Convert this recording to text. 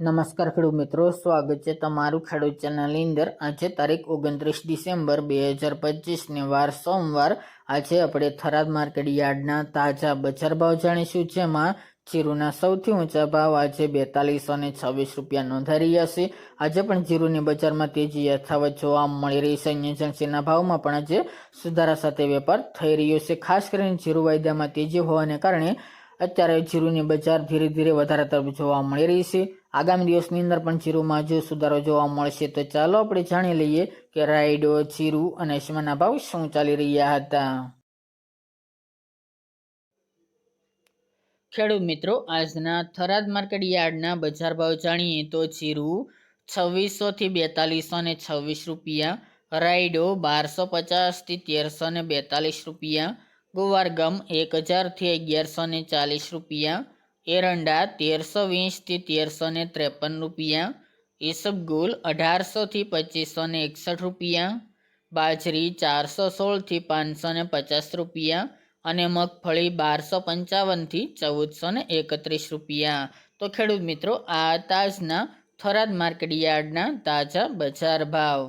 નમસ્કાર ખેડૂત મિત્રો, સ્વાગત છે તમારું ખેડૂત ચેનલની અંદર. આજે તારીખ ઓગણત્રીસ ડિસેમ્બર બે હજાર પચીસને વાર સોમવાર. આજે આપણે થરાદ માર્કેટ યાર્ડના તાજા બજાર ભાવ જાણીશું, જેમાં જીરુના સૌથી ઊંચા ભાવ આજે બેતાલીસો ને છવ્વીસ રૂપિયા નોંધાઈ રહ્યા છે. આજે પણ જીરુની બજારમાં તેજી યથાવત જોવા મળી રહી છે એજન્સીના ભાવમાં પણ આજે સુધારા સાથે વેપાર થઈ રહ્યો છે. ખાસ કરીને જીરુ વાયદામાં તેજી હોવાને કારણે અત્યારે જીરુની બજાર ધીરે ધીરે વધારે તરફ જોવા મળી રહી છે. આગામી દિવસની અંદર પણ ચીરુમાં જો સુધારો જોવા મળશે તો ચાલો આપણે જાણી લઈએ કે રાયડો ચીરુ અને અજમાના ભાવ શું ચાલી રહ્યા હતા. ખેડૂત મિત્રો, આજના થરાદ માર્કેટ યાર્ડના બજાર ભાવ જાણીએ તો ચીરુ છવ્વીસો થી બેતાલીસો ને છવ્વીસ રૂપિયા, રાયડો બારસો પચાસથી તેરસો ને બેતાલીસ રૂપિયા, ગુવારગમ એક હજારથી અગિયારસો ને ચાલીસ રૂપિયા એરંડા તેરસો વીસથી તેરસો ને ત્રેપન રૂપિયા ઈસબગુલ અઢારસોથી પચીસો ને એકસઠ રૂપિયા, બાજરી ચારસો સોળથી પાંચસો ને પચાસ રૂપિયા અને મગફળી બારસો પંચાવનથી ચૌદસો ને એકત્રીસ રૂપિયા. તો ખેડૂત મિત્રો, આ તાજના થરાદ માર્કેટ યાર્ડના તાજા બજાર ભાવ.